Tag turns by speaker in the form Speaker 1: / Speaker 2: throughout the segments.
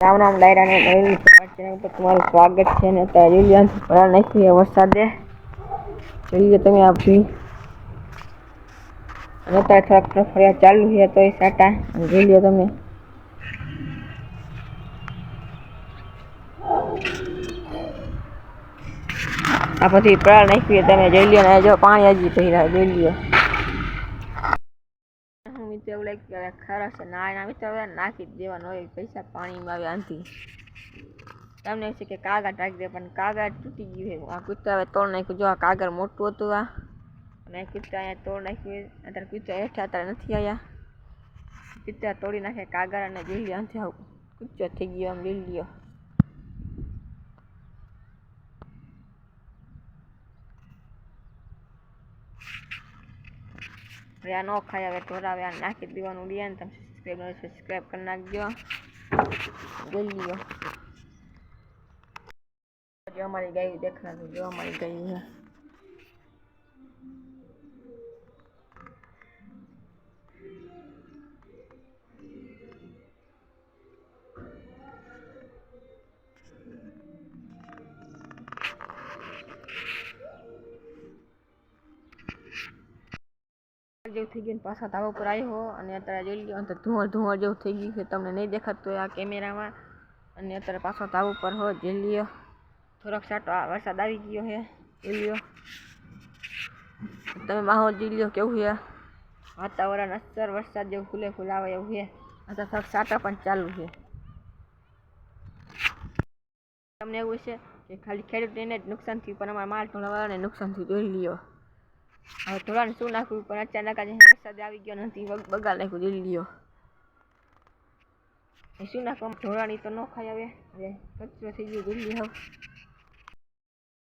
Speaker 1: રામ રામ ડાયરા ને નવીન ચેનલ પર તમારું સ્વાગત છે ને અત્યારે જોઈ લો ભરા નાખી છે વરસાદે. જોઈ લો તમે આ ભી અને અત્યારે થોડાક ફર્યા ચાલુ છે તો એ સાટા. અને જોઈ લો તમે. આ પછી પરા નાખી છે તમે જોઈ લો ને આ જો પાણી હજી ભર્યા, જોઈ લ્યો. હું એવું લાગે કે ખરા છે, ના, એના મિત્રો હવે નાખી દેવાનો હોય પૈસા પાણીમાં આવે આનથી. તમને છે કે કાગળ ટાકી દે, પણ કાગળ તૂટી ગયું છે. આ કૂતરા હવે તોડ નાખ્યું. જો આ કાગળ મોટું હતું આ. અને કૂતરા અહીંયા તોડ નાખ્યું અત્યારે કૂતરા હેઠા અત્યારે નથી આવ્યા. કૂતરા તોડી નાખે કાગળ અને લીલી આનથી આવું. કૂચો થઈ ગયો આમ લઈ હવે ન ખાય, હવે ઢોરાવે આ નાખી દેવાનું. ઉડિયા ને તમે સબસ્ક્રાઈબ સબસ્ક્રાઈબ કરી નાખજો. જોઈ લ્યો. જો અમારી ગાય દેખાતું જો અમારી ગાય જેવું થઈ ગયું પાછા ધાબા ઉપર આવ્યો અને અત્યારે જોઈ લ્યો તો ધુંવર ધુંવર જેવું થઈ ગયું છે, તમને નહીં દેખાતું હોય આ કેમેરામાં. અને અત્યારે પાછો ધાબા ઉપર હો, જોઈ લ્યો. થોડોક સાટો આ વરસાદ આવી ગયો છે, જોઈ લ્યો. તમે માહોલ જોઈ લ્યો કેવું છે. વાતાવરણ અસર, વરસાદ જેવું ખુલે ખુલાવે એવું છે. અત્યારે થોડાક સાટા પણ ચાલુ છે. તમને એવું છે કે ખાલી ખેડૂતને જ નુકસાન થયું, પણ અમારા માલ ઢોળાવાળાને નુકસાન થયું, જોઈ લ્યો. હવે થોડા શું નાખવું પણ અચાનક આજે વરસાદ આવી ગયો નથી. બગાડ નાખ્યું લીલીઓ શું નાખવા ઢોળાની તો ન ખાય હવે. કચરો થઈ ગયો ગુલ્લી હવે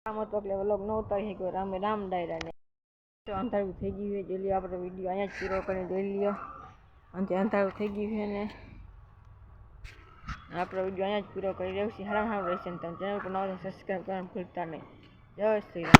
Speaker 1: હતો એટલે વ્લોગ ન ઉતારી શક્યો. રામે રામ ડાયરાને. અંધારું થઈ ગયું છે. જોઈ લ્યો આપણો વીડિયો અહીંયા જ પૂરો કરીને જોઈ લ્યો. અંતે અંધારું થઈ ગયું છે ને. આપણો વીડિયો અહીંયા જ પૂરો કરી રહ્યો છે હારામ હારામ રહેશે તમે. ચેનલ પર નવો સબસ્ક્રાઈબ કરવાનું ભૂલતા નહીં. જય શ્રી રામ.